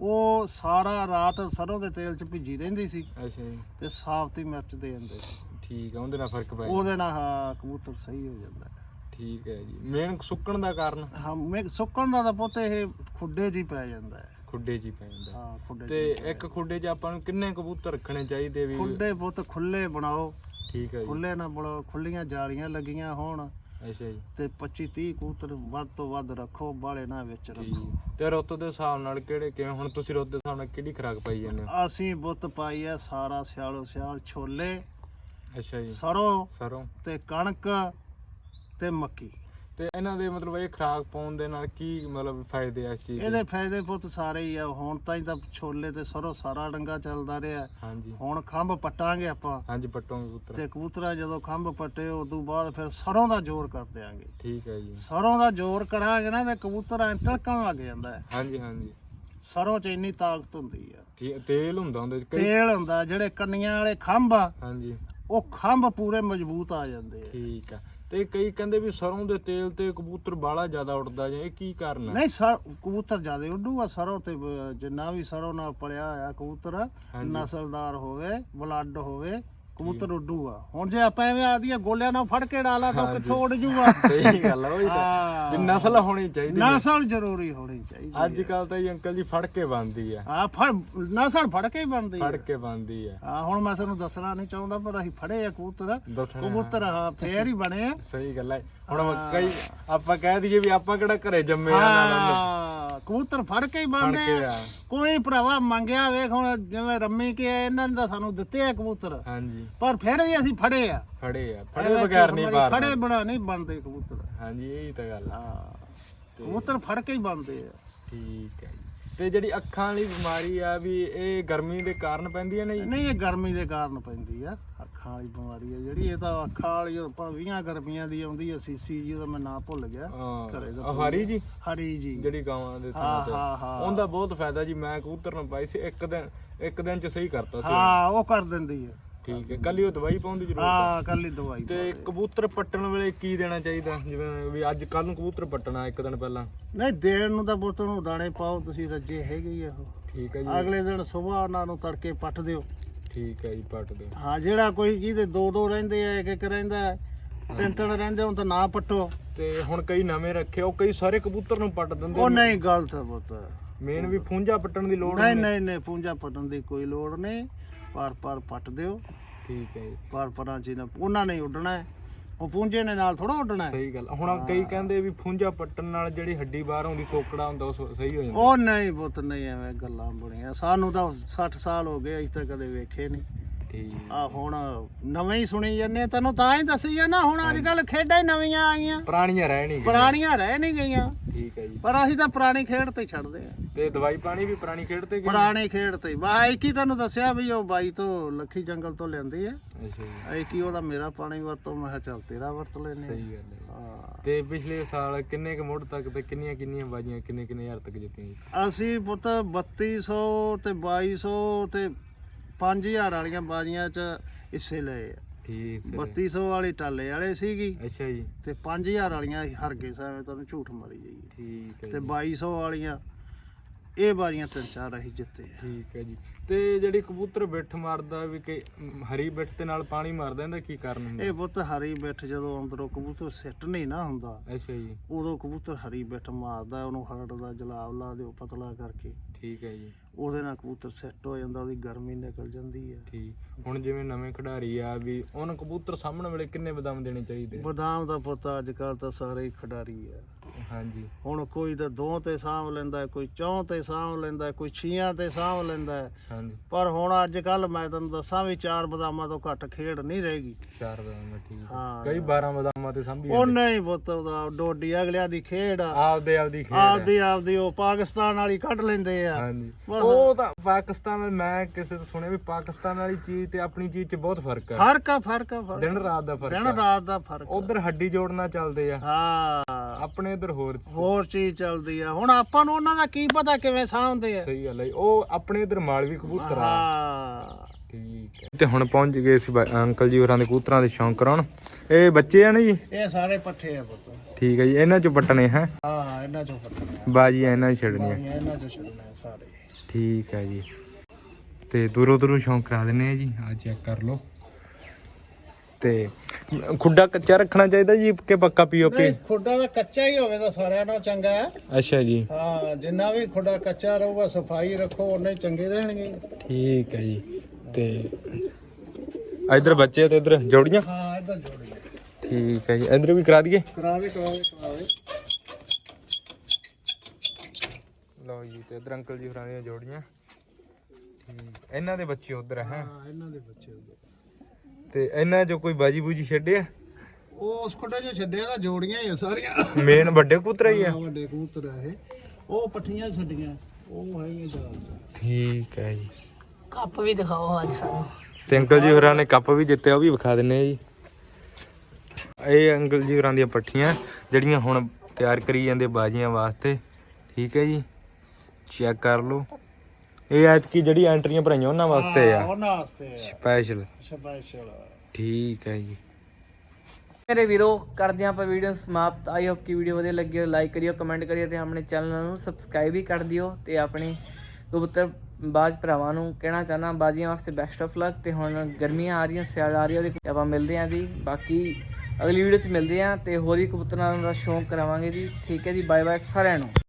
ਉਹ ਸਾਰਾ ਰਾਤ ਸਰੋਂ ਦੇ ਤੇਲ 'ਚ ਭਿੱਜੀ ਰਹਿੰਦੀ ਸੀ ਅੱਛਾ ਜੀ। ਤੇ ਸਾਫਤੀ ਮਿਰਚ ਦੇ ਦਿੰਦੇ ਸੀ। ਠੀਕ ਹੈ ਉਹਦੇ ਨਾਲ ਫ਼ਰਕ ਪੈ ਉਹਦੇ ਨਾਲ ਹਾਂ, ਕਬੂਤਰ ਸਹੀ ਹੋ ਜਾਂਦਾ। ਠੀਕ ਹੈ ਜੀ। ਮੇਨ ਸੁੱਕਣ ਦਾ ਕਾਰਨ? ਹਾਂ ਮੈਂ ਸੁੱਕਣ ਦਾ ਤਾਂ ਪੁੱਤ ਇਹ ਖੁੱਡੇ ਹੀ ਪੈ ਜਾਂਦਾ ਹੈ। ਖੁੱਡੇ 'ਚ ਹੀ ਪੈ ਜਾਂਦਾ। ਹਾਂ ਖੁੱਡੇ 'ਚ ਤੇ ਇੱਕ ਖੁੱਡੇ 'ਚ ਆਪਾਂ ਨੂੰ ਕਿੰਨੇ ਕਬੂਤਰ ਰੱਖਣੇ ਚਾਹੀਦੇ ਵੀ? ਖੁੱਡੇ ਪੁੱਤ ਖੁੱਲੇ ਬਣਾਓ। ਠੀਕ ਹੈ ਜੀ। ਖੁੱਲੇ ਨਾ ਬਣਾਓ ਖੁੱਲੀਆਂ ਜਾਲੀਆਂ ਲੱਗੀਆਂ ਹੋਣ। ਅੱਛਾ ਜੀ। ਤੇ 25 30 ਕਬੂਤਰ ਵੱਧ ਤੋਂ ਵੱਧ ਰੱਖੋ ਬਾਲੇ ਨਾ ਵਿੱਚ ਰੱਖੋ। ਤੇ ਰੁੱਤ ਦੇ ਹਿਸਾਬ ਨਾਲ ਕਿਹੜੇ ਕਿਵੇਂ ਹੁਣ ਤੁਸੀਂ ਰੁੱਤ ਦੇ ਹਿਸਾਬ ਨਾਲ ਕਿਹੜੀ ਖਰਾਕ ਪਾਈ ਜਾਂਦੇ ਹੋ? ਅਸੀਂ ਬੁੱਤ ਪਾਈ ਹੈ ਸਾਰਾ ਸਿਆਲੋ ਸਿਆਲ ਛੋਲੇ ਅੱਛਾ ਜੀ। ਸਰੋਂ ਸਰੋਂ। ਤੇ ਕਣਕ ਤੇ ਮੱਕੀ। ਤੇ ਇਹਨਾਂ ਦੇ ਮਤਲਬ ਇਹ ਖਰਾਕ ਪਾਉਣ ਦੇ ਨਾਲ ਕੀ ਮਤਲਬ ਫਾਇਦੇ ਆ ਇਸ ਚੀਜ਼ ਦੇ? ਇਹਦੇ ਫਾਇਦੇ ਪੁੱਤ ਸਾਰੇ ਹੀ ਆ। ਹੁਣ ਤਾਂ ਹੀ ਤਾਂ ਛੋਲੇ ਤੇ ਸਰੋਂ ਸਾਰਾ ਡੰਗਾ ਚੱਲਦਾ ਰਿਹਾ। ਹਾਂਜੀ। ਹੁਣ ਖੰਭ ਪੱਟਾਂਗੇ ਆਪਾਂ। ਹਾਂਜੀ ਪੱਟੋਂਗੇ ਕਬੂਤਰ। ਤੇ ਕਬੂਤਰਾ ਜਦੋਂ ਖੰਭ ਪੱਟੇ ਉਦੋਂ ਬਾਅਦ ਫਿਰ ਸਰੋਂ ਦਾ ਜ਼ੋਰ ਕਰ ਦਿਆਂਗੇ। ਠੀਕ ਹੈ ਜੀ। ਸਰੋਂ ਦਾ ਜ਼ੋਰ ਕਰਾਂਗੇ ਨਾ ਤੇ ਕਬੂਤਰ ਐਂ ਤਿਲਕਣ ਲੱਗ ਜਾਂਦਾ ਹੈ। ਹਾਂਜੀ ਹਾਂਜੀ। ਸਰੋਂ 'ਚ ਇੰਨੀ ਤਾਕਤ ਹੁੰਦੀ ਆ। ਠੀਕ ਤੇਲ ਹੁੰਦਾ ਉਹਦੇ 'ਚ ਕਈ ਤੇਲ ਹੁੰਦਾ ਜਿਹੜੇ ਕੰਨੀਆਂ ਵਾਲੇ ਖੰਭ ਆ ਹਾਂਜੀ। ਉਹ ਖੰਭ ਪੂਰੇ ਮਜ਼ਬੂਤ ਆ ਜਾਂਦੇ ਆ। ਠੀਕ ਆ। ਤੇ ਕਈ ਕਹਿੰਦੇ ਵੀ ਸਰੋਂ ਦੇ ਤੇਲ ਤੇ ਕਬੂਤਰ ਬਾਲਾ ਜ਼ਿਆਦਾ ਉੱਡਦਾ ਜੇ ਇਹ ਕੀ ਕਾਰਨ ਹੈ? ਨਹੀਂ ਸਰ ਕਬੂਤਰ ਜ਼ਿਆਦਾ ਉੱਡੂਗਾ ਸਰੋਂ ਤੇ ਬ- ਜਿੰਨਾ ਵੀ ਸਰੋਂ ਨਾਲ ਪਲਿਆ ਹੋਇਆ ਕਬੂਤਰ ਨਸਲਦਾਰ ਹੋਵੇ ਬਲੱਡ ਹੋਵੇ ਕਬੂਤਰ ਉੱਡੂਗਾ। ਹੁਣ ਜੇ ਆਪਾਂ ਐਵੇਂ ਆਦੀਏ ਗੋਲਿਆਂ ਨਾਲ ਫੜ ਕੇ ਡਾਲਾ ਤਾਂ ਕਿੱਥੋਂ ਉੱਡ ਜੂਗਾ? ਸਹੀ ਗੱਲ ਆ ਉਹੀ ਤਾਂ। ਵੀ ਨਸਲ ਹੋਣੀ ਚਾਹੀਦੀ ਹੈ। ਨਸਲ ਜ਼ਰੂਰੀ ਹੋਣੀ ਚਾਹੀਦੀ ਅੱਜ ਕੱਲ ਤਾਂ ਜੀ ਅੰਕਲ ਜੀ ਫੜ ਕੇ ਬੰਦੀ ਆ ਆ ਫੜ ਨਸਲ ਫੜ ਕੇ ਹੀ ਬਣਦੀ ਫੜ ਕੇ ਬੰਦੀ ਆ ਆ ਹੁਣ ਮੈਂ ਤੁਹਾਨੂੰ ਦੱਸਣਾ ਨਹੀਂ ਚਾਹੁੰਦਾ ਪਰ ਅਸੀਂ ਫੜੇ ਆ ਕਬੂਤਰ। ਦੱਸਣਾ ਕਬੂਤਰ ਹਾਂ ਫੇਰ ਹੀ ਬਣੇ ਆ। ਸਹੀ ਗੱਲ ਹੈ। ਹੁਣ ਕਈ ਆਪਾਂ ਕਹਿ ਦਈਏ ਵੀ ਆਪਾਂ ਕਿਹੜਾ ਘਰੇ ਜੰਮੇ ਆ ਨਾਲ ਹਾਂ। ਕਬੂਤਰ ਫੜ ਕੇ ਹੀ ਕੇ ਆ। ਕੋਈ ਭਰਾਵਾ ਮੰਗਿਆ ਵੇਖ ਹੁਣ ਜਿਵੇਂ ਰੰਮੀ ਕੇ ਇਹਨਾਂ ਨੇ ਤਾਂ ਸਾਨੂੰ ਦਿੱਤੇ ਆ ਕਬੂਤਰ। ਹਾਂਜੀ। ਪਰ ਫਿਰ ਵੀ ਅਸੀਂ ਫੜੇ ਆ। ਫੜੇ ਆ। ਫੜੇ ਬਗੈਰ ਨਹੀਂ ਪਾਰ ਫੜੇ ਬਣਾ ਨਹੀਂ ਬਣਦੇ ਕਬੂਤਰ। ਹਾਂਜੀ ਇਹੀ ਤਾਂ ਗੱਲ ਆ। ਕਬੂਤਰ ਫੜ ਕੇ ਹੀ ਬਣਦੇ ਆ। ਠੀਕ ਹੈ ਤੇ ਜਿਹੜੀ ਅੱਖਾਂ ਵਾਲੀ ਬਿਮਾਰੀ ਆ ਵੀ ਇਹ ਗਰਮੀ ਦੇ ਕਾਰਨ ਪੈਂਦੀ ਹੈ ਨਾ ਜੀ ਨਹੀਂ ਇਹ ਗਰਮੀ ਦੇ ਕਾਰਨ ਪੈਂਦੀ ਆ। ਅੱਖਾਂ ਵਾਲੀ ਬਿਮਾਰੀ ਆ ਜਿਹੜੀ ਇਹ ਤਾਂ ਅੱਖਾਂ ਵਾਲੀ ਆਪਾਂ 20 ਗਰਮੀਆਂ ਦੀ ਆਉਂਦੀ ਆ ਸੀਸੀ ਜੀ ਉਹਦਾ ਮੈਂ ਨਾਂ ਭੁੱਲ ਗਿਆ। ਘਰੇ ਦਾ ਹਾਂ ਹਰੀ ਜੀ? ਹਰੀ ਜੀ। ਜਿਹੜੀ ਗਾਵਾਂ ਦੇ ਹਾਂ ਥਾਂ ਹਾਂ ਹਾਂ। ਤੇ ਉਹਦਾ ਬਹੁਤ ਫਾਇਦਾ ਜੀ ਮੈਂ ਕਬੂਤਰ ਨੂੰ ਪਾਈ ਸੀ ਇੱਕ ਦਿਨ ਇੱਕ ਦਿਨ ਚ ਸਹੀ ਕਰਤਾ ਸੀ। ਹਾਂ ਉਹ ਕਰ ਦਿੰਦੀ ਆ। ਠੀਕ ਹੈ ਕੱਲੀ ਉਹ ਦਵਾਈ ਪਾਉਣ ਦੀ ਜ਼ਰੂਰਤ ਹੈ। ਹਾਂ ਕੱਲੀ ਦਵਾਈ ਤੇ ਕਬੂਤਰ ਪੱਟਣ ਵੇਲੇ ਕੀ ਦੇਣਾ ਚਾਹੀਦਾ? ਜਿਵੇਂ ਵੀ ਅੱਜ ਕੱਲ ਨੂੰ ਕਬੂਤਰ ਪੱਟਣਾ ਇੱਕ ਦਿਨ ਪਹਿਲਾਂ। ਨਹੀਂ ਦੇਣ ਨੂੰ ਤਾਂ ਪੁੱਤ ਨੂੰ ਦਾਣੇ ਪਾਓ ਤੁਸੀਂ ਰੱਜੇ ਹੈਗੇ ਹੀ ਆ ਉਹ। ਠੀਕ ਹੈ ਜੀ। ਅਗਲੇ ਦਿਨ ਸਵੇਰ ਉਹਨਾਂ ਨੂੰ ਤੜਕੇ ਪੱਟ ਦਿਓ। ਠੀਕ ਹੈ ਜੀ ਪੱਟ ਦਿਓ। ਹਾਂ ਜਿਹੜਾ ਕੋਈ ਜਿਹਦੇ ਦੋ ਦੋ ਰਹਿੰਦੇ ਆ ਇੱਕ ਇੱਕ ਰਹਿੰਦਾ ਤਿੰਨ ਤਿੰਨ ਰਹਿੰਦੇ ਹੁਣ ਤਾਂ ਨਾ ਪੱਟੋ। ਤੇ ਹੁਣ ਕਈ ਨਵੇਂ ਰੱਖੇ ਉਹ ਕਈ ਸਾਰੇ ਕਬੂਤਰ ਨੂੰ ਪੱਟ ਦਿੰਦੇ ਉਹ ਨਹੀਂ ਗਲਤ ਹੈ ਪੁੱਤ। ਮੇਨ ਵੀ ਫੁੰਜਾ ਪੱਟਣ ਦੀ ਲੋੜ ਨਹੀਂ ਨਹੀਂ ਨਹੀਂ ਪੂੰਜਾ ਪੱਟਣ ਦੀ ਕੋਈ ਲੋੜ ਨਹੀਂ। ਪਰ ਪਰ ਪੱਟ ਦਿਓ। ਠੀਕ ਹੈ ਜੀ। ਪਰ ਪਰਾਂ ਚ ਨਾ ਉਹਨਾਂ ਨੇ ਉੱਡਣਾ ਹੈ। ਉਹ ਪੂੰਜੇ ਨੇ ਨਾਲ ਥੋੜਾ ਉੱਡਣਾ ਹੈ। ਸਹੀ ਗੱਲ ਹੁਣ ਕਈ ਕਹਿੰਦੇ ਵੀ ਫੁੰਜਾ ਪੱਟਣ ਨਾਲ ਜਿਹੜੀ ਹੱਡੀ ਬਾਹਰ ਆਉਂਦੀ ਸੋਕੜਾ ਹੁੰਦਾ ਉਹ ਸ- ਸਹੀ ਹੋ ਜਾਂਦਾ। ਉਹ ਨਹੀਂ ਪੁੱਤ ਨਹੀਂ ਐਵੇਂ ਗੱਲਾਂ ਬਣੀਆਂ ਸਾਨੂੰ ਤਾਂ 60 ਸਾਲ ਹੋ ਗਏ ਅਸੀਂ ਤਾਂ ਕਦੇ ਵੇਖੇ ਨਹੀਂ। ਠੀਕ ਆ ਹੁਣ ਨਵੇਂ ਹੀ ਸੁਣੀ ਜਾਂਦੇ ਆ, ਤੈਨੂੰ ਤਾਂ ਹੀ ਦੱਸੀ ਜਾਂਦਾ ਹੁਣ ਅੱਜ ਕੱਲ ਖੇਡਾਂ ਹੀ ਨਵੀਆਂ ਆਈਆਂ ਪੁਰਾਣੀਆਂ ਰਹਿ ਨਹੀਂ ਗਈਆਂ। ਪੁਰਾਣੀਆਂ ਰਹਿ ਨਹੀਂ ਗਈਆਂ। ਠੀਕ ਹੈ ਜੀ। ਪਰ ਅਸੀਂ ਤਾਂ ਪੁਰਾਣੀ ਖੇਡ ਤੇ ਹੀ ਛੱਡਦੇ ਆ। ਤੇ ਦਵਾਈ ਪਾਣੀ ਵੀ ਪੁਰਾਣੀ ਖੇਡ ਤੇ ਗਈ? ਪੁਰਾਣੀ ਖੇਡ ਤੇ ਬਾ ਇੱਕ ਹੀ ਤੁਹਾਨੂੰ ਦੱਸਿਆ ਵੀ ਉਹ ਬਾਈ ਤੋਂ ਲੱਖੀ ਜੰਗਲ ਤੋਂ ਲੈਂਦੀ ਆ। ਅੱਛਾ ਜੀ। ਇੱਕ ਹੀ ਉਹਦਾ ਮੇਰਾ ਪਾਣੀ ਵਰਤੋਂ ਮੈਂ ਕਿਹਾ ਚੱਲ ਤੇਰਾ ਵਰਤ ਲੈਨੇ ਸਹੀ ਗੱਲ ਹੈ ਹਾਂ। ਤੇ ਪਿਛਲੇ ਸਾਲ ਕਿੰਨੇ ਕੁ ਮੁੱਢ ਤੱਕ ਤੇ ਕਿੰਨੀਆਂ ਕਿੰਨੀਆਂ ਬਾਜੀਆਂ ਕਿੰਨੇ ਕਿੰਨੇ ਹਜ਼ਾਰ ਤੱਕ ਜਿੱਤੀਆਂ ਜੀ? ਅਸੀਂ ਪੁੱਤ 3200 ਤੇ 2200 ਤੇ 5000 ਵਾਲੀਆਂ ਬਾਜ਼ੀਆਂ 'ਚ ਹਿੱਸੇ ਲਏ ਆ। ਠੀਕ ਸਰ 3200 ਵਾਲੀ ਟਾਲੇ ਵਾਲੇ ਸੀਗੀ। ਅੱਛਾ ਜੀ। ਤੇ 5000 ਵਾਲੀਆਂ ਹਰ ਗਏ ਸਾਵੇਂ ਤੁਹਾਨੂੰ ਝੂਠ ਮਾਰੀ ਜਾਈਏ। ਠੀਕ ਹੈ ਤੇ ਜੀ। 2200 ਵਾਲੀਆਂ ਇਹ ਬਾਰੀਆਂ ਤਿੰਨ ਚਾਰ ਅਸੀਂ ਜਿੱਤੇ ਆ। ਠੀਕ ਹੈ ਜੀ। ਤੇ ਜਿਹੜੀ ਕਬੂਤਰ ਬਿੱਠ ਮਾਰਦਾ ਵੀ ਕਿ ਹਰੀ ਬਿੱਠ ਦੇ ਨਾਲ ਪਾਣੀ ਮਾਰਦਾ ਇਹਦਾ ਕੀ ਕਾਰਨ ਹੁੰਦਾ? ਇਹ ਬੁੱਤ ਹਰੀ ਬਿੱਠ ਜਦੋਂ ਅੰਦਰੋਂ ਕਬੂਤਰ ਸਿੱਟ ਨਹੀਂ ਨਾ ਹੁੰਦਾ ਅੱਛਾ ਜੀ। ਉਦੋਂ ਕਬੂਤਰ ਹਰੀ ਬਿੱਠ ਮਾਰਦਾ ਉਹਨੂੰ ਹਰੜ ਦਾ ਜਲਾਬ ਲਾ ਦਿਓ ਪਤਲਾ ਕਰਕੇ। ਠੀਕ ਹੈ ਜੀ। ਉਹਦੇ ਨਾਲ ਕਬੂਤਰ ਸੈੱਟ ਹੋ ਜਾਂਦਾ ਉਹਦੀ ਗਰਮੀ ਨਿਕਲ ਜਾਂਦੀ ਹੈ ਠੀਕ। ਹੁਣ ਜਿਵੇਂ ਨਵੇਂ ਖਿਡਾਰੀ ਆ ਵੀ ਉਹਨਾਂ ਕਬੂਤਰ ਸਾਹਮਣੇ ਵੇਲੇ ਕਿੰਨੇ ਬਦਾਮ ਦੇਣੇ ਚਾਹੀਦੇ ਬਦਾਮ ਦਾ ਪੁੱਤ ਅੱਜ ਕੱਲ ਤਾਂ ਸਾਰੇ ਹੀ ਖਿਡਾਰੀ ਆ। ਹਾਂਜੀ। ਹੁਣ ਕੋਈ ਤਾਂ ਦੋ ਤੇ ਸਾਂਭ ਲੈਂਦਾ ਹੈ, ਕੋਈ ਚੌਂ ਤੇ ਸਾਂਭ ਲੈਂਦਾ ਹੈ, ਕੋਈ ਛੀਆਂ ਤੇ ਸਾਂਭ ਲੈਂਦਾ ਹੈ। ਹਾਂਜੀ। ਪਰ ਹੁਣ ਅੱਜ ਕੱਲ ਮੈਂ ਤੁਹਾਨੂੰ ਦੱਸਾਂ ਵੀ ਚਾਰ ਬਦਾਮਾਂ ਤੋਂ ਘੱਟ ਖੇਡ ਨਹੀਂ ਰਹੇਗੀ। ਚਾਰ ਬਦਾਮ ਠੀਕ ਹੈ। ਕਈ 12 ਬਦਾਮਾਂ ਤੇ ਸਾਂਭੀ ਉਹ ਨਹੀਂ ਪੁੱਤ ਉਹਦਾ ਡੋਡੀ ਅਗਲਿਆਂ ਦੀ ਖੇਡ ਆ। ਆਪਦੇ ਆਪਦੀ ਖੇਡ ਹੈ। ਆਪਦੀ ਆਪਦੀ ਉਹ ਪਾਕਿਸਤਾਨ ਵਾਲੀ ਕੱਢ ਲੈਂਦੇ ਆ। ਹਾਂਜੀ। ਬਸ। ਉਹ ਤਾਂ ਪਾਕਿਸਤਾਨ ਮੈਂ ਕਿਸੇ ਤੋਂ ਸੁਣਿਆ ਵੀ ਪਾਕਿਸਤਾਨ ਵਾਲੀ ਚੀਜ਼ ਤੇ ਆਪਣੀ ਚੀਜ਼ 'ਚ ਬਹੁਤ ਫ਼ਰਕ ਹੈ ਫ਼ਰਕ ਆ ਫ਼ਰਕ ਆ ਫ਼ਰਕ ਦਿਨ ਰਾਤ ਦਾ ਫ਼ਰਕ ਦਿਨ ਰਾਤ ਦਾ ਫ਼ਰਕ ਆ। ਉਧਰ ਹੱਡੀ ਜੋੜਨਾ ਚੱਲਦੇ ਆ। ਹਾਂ। ਆਪਣੇ ਇਧਰ ਹੋਰ ਹੋਰ ਚੀਜ਼ ਚੱਲਦੀ ਆ। ਹੁਣ ਆਪਾਂ ਨੂੰ ਉਹਨਾਂ ਦਾ ਕੀ ਪਤਾ ਕਿਵੇਂ ਸਾਂਭਦੇ ਆ। ਸਹੀ ਗੱਲ ਹੈ ਉਹ ਆਪਣੇ ਇਧਰ ਮਾਲਵੀ ਕਬੂਤਰ ਆ। ਹਾਂ। ਠੀਕ ਹੈ ਤੇ ਹੁਣ ਪਹੁੰਚ ਗਏ ਸੀ ਅੰਕਲ ਜੀ ਹੋਰਾਂ ਦੇ ਕਬੂਤਰਾਂ ਦੇ ਸ਼ੌਂਕ ਕਰਾਉਣ। ਇਹ ਬੱਚੇ ਆ ਨਾ ਜੀ? ਇਹ ਸਾਰੇ ਪੱਠੇ ਆ ਪੁੱਤ। ਠੀਕ ਹੈ ਜੀ। ਇਹਨਾਂ ਚੋਂ ਪੱਟਣੇ ਹੈ? ਹਾਂ ਇਹਨਾਂ ਚੋਂ ਪੱਠੇ ਆ। ਬਾਜੀ ਇਹਨਾਂ ਛੱਡਣੀਆਂ। ਬਾਈਆਂ ਇਹਨਾਂ ਚੋਂ ਛੱਡਣੇ ਆ ਸਾਰੇ। ਠੀਕ ਹੈ ਜੀ। ਤੇ ਦੂਰੋਂ ਦੂਰੋਂ ਸ਼ੌਂਕ ਕਰਾ ਦਿੰਨੇ ਆ ਜੀ। ਆ ਚੈੱਕ ਕਰ ਲਓ। ਤੇ ਖੁੱਡਾ ਕੱਚਾ ਰੱਖਣਾ ਚਾਹੀਦਾ ਜੀ ਕਿ ਪੱਕਾ ਪੀਓਪੀ ਨਹੀਂ ਖੁੱਡਾ ਦਾ ਕੱਚਾ ਹੀ ਹੋਵੇ ਤਾਂ ਸਾਰਿਆਂ ਨਾਲੋਂ ਚੰਗਾ ਹੈ। ਅੱਛਾ ਜੀ। ਹਾਂ ਜਿੰਨਾ ਵੀ ਖੁੱਡਾ ਕੱਚਾ ਰਹੂਗਾ ਸਫ਼ਾਈ ਰੱਖੋ ਉਨੇ ਹੀ ਚੰਗੇ ਰਹਿਣਗੇ। ਠੀਕ ਹੈ ਜੀ। ਤੇ ਇਧਰ ਬੱਚੇ ਤੇ ਇਧਰ ਜੋੜੀਆਂ? ਹਾਂ ਇਧਰ ਜੋੜੀ ਠੀਕ ਹੈ ਜੀ। ਇਧਰ ਵੀ ਕਰਾ ਦਈਏ? ਕਰਾ ਦੇ ਕਰਾ ਦੇ ਕਰਾ ਦੇ। ਲਓ ਜੀ ਤੇ ਇਧਰ ਅੰਕਲ ਜੀ ਹੋਰਾਂ ਦੀਆਂ ਜੋੜੀਆਂ। ਠੀਕ। ਇਹਨਾਂ ਦੇ ਬੱਚੇ ਉਧਰ ਹੈ? ਹਾਂ ਇਹਨਾਂ ਦੇ ਬੱਚੇ ਉਧਰ। ਤੇ ਇਹਨਾਂ ਚੋਂ ਕੋਈ ਬਾਜੀ ਬੂਜੀ ਛੱਡਿਆ? ਉਹ ਉਸ ਖੁੱਡੇ 'ਚ ਛੱਡਿਆ ਤਾਂ ਜੋੜੀਆਂ ਹੀ ਆ ਸਾਰੀਆਂ। ਮੇਨ ਵੱਡੇ ਕਬੂਤਰ ਹੀ ਆ? ਵੱਡੇ ਕਬੂਤਰ ਆ ਇਹ। ਉਹ ਪੱਠੀਆਂ ਛੱਡੀਆਂ ਉਹ ਹੈਗੀਆਂ ਚਾਰ ਠੀਕ ਹੈ ਜੀ। ਕੱਪ ਵੀ ਦਿਖਾਓ ਅੱਜ ਸਾਨੂੰ। ਤੇ ਅੰਕਲ ਜੀ ਹੋਰਾਂ ਨੇ ਕੱਪ ਵੀ ਜਿੱਤੇ ਉਹ ਵੀ ਵਿਖਾ ਦਿੰਨੇ ਆ ਜੀ। ਇਹ ਅੰਕਲ ਜੀ ਹੋਰਾਂ ਦੀਆਂ ਪੱਠੀਆਂ ਜਿਹੜੀਆਂ ਹੁਣ ਤਿਆਰ ਕਰੀ ਜਾਂਦੇ ਬਾਜੀਆਂ ਵਾਸਤੇ। ਠੀਕ ਹੈ ਜੀ। ਚੈੱਕ ਕਰ ਲਓ। ਇਹ ਐਤਕੀ ਜਿਹੜੀ ਐਂਟਰੀਆਂ ਭਰਾਈਆਂ ਉਹਨਾਂ ਵਾਸਤੇ ਆ। ਉਹਨਾਂ ਵਾਸਤੇ ਆ। ਸਪੈਸ਼ਲ ਸਪੈਸ਼ਲ ਠੀਕ ਹੈ ਜੀ। ਮੇਰੇ ਵੀਰੋ ਕਰਦੇ ਹਾਂ ਆਪਾਂ ਵੀਡੀਓ ਸਮਾਪਤ। ਆਈ ਹੋਪ ਕਿ ਵੀਡੀਓ ਵਧੀਆ ਲੱਗੀ ਹੋ ਲਾਈਕ ਕਰਿਓ ਕਮੈਂਟ ਕਰਿਓ ਤੇ ਆਪਣੇ ਚੈਨਲ ਨੂੰ ਸਬਸਕ੍ਰਾਈਬ ਵੀ ਕਰ ਦਿਓ ਤੇ ਆਪਣੇ ਕਬੂਤਰ ਬਾਜ ਭਰਾਵਾਂ ਨੂੰ ਕਹਿਣਾ ਚਾਹਨਾ ਬਾਜੀਆਂ ਵਾਸਤੇ ਬੈਸਟ ਆਫ ਲੱਕ ਤੇ ਹੁਣ ਗਰਮੀਆਂ ਆ ਰਹੀਆਂ ਸਿਆਲ ਆ ਰਹੀ ਉਹਦੇ ਆਪਾਂ ਮਿਲਦੇ ਹਾਂ ਜੀ। ਬਾਕੀ ਅਗਲੀ ਵੀਡੀਓ 'ਚ ਮਿਲਦੇ ਹਾਂ ਤੇ ਹੋਰ ਵੀ ਕਬੂਤਰਾਂ ਦਾ ਸ਼ੌਂਕ ਕਰਾਵਾਂਗੇ ਜੀ। ਠੀਕ ਹੈ ਜੀ ਬਾਏ ਬਾਏ ਸਾਰਿਆਂ ਨੂੰ।